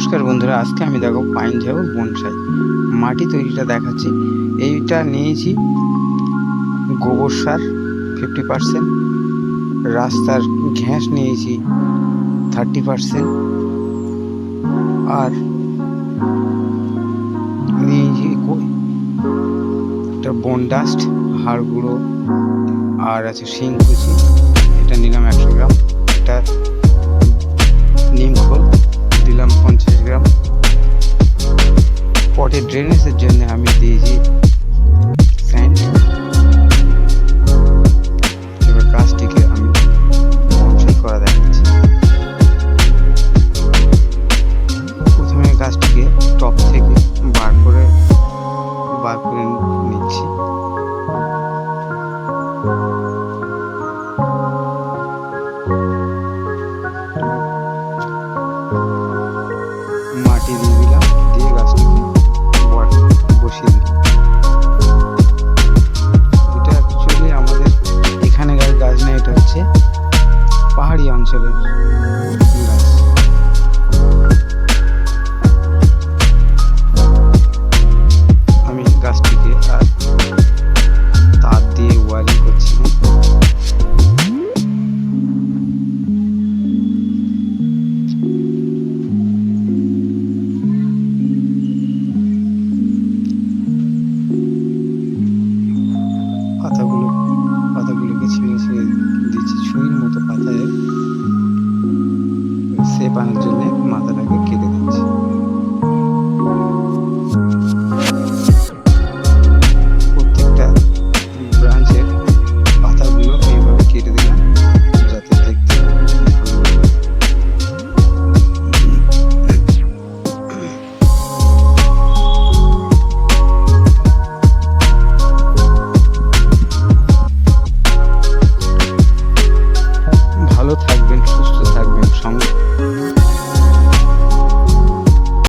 নমস্কার বন্ধুরা, আজকে আমি দেখো পাইন ঝাউ বনসাই মাটি তৈরিটা দেখাচ্ছি। এইটা নিয়েছি গোবর সার ফিফটি পার্সেন্ট রাস্তার ঘ্যাস নিয়েছি থার্টি পার্সেন্ট আর নিয়েছি একটা বন ডাস্ট হাড় গুঁড়ো আর আছে শিংকুচি এটা ড্রেনেজের জন্য আমি দিয়েছি আমি গাছটিকে আর তার দিয়ে ওয়ারিং করছিলাম পাতাগুলো পাতাগুলোকে ছিঁড়ে ছিঁড়ে দিচ্ছি ছুঁইর সেপ আনার জন্য মাথাটাকে কেটে দিচ্ছি। প্রত্যেকটা এইভাবে কেটে দিলাম, যাতে ভালো থাকবেন, সুস্থ থাকবেন, সঙ্গে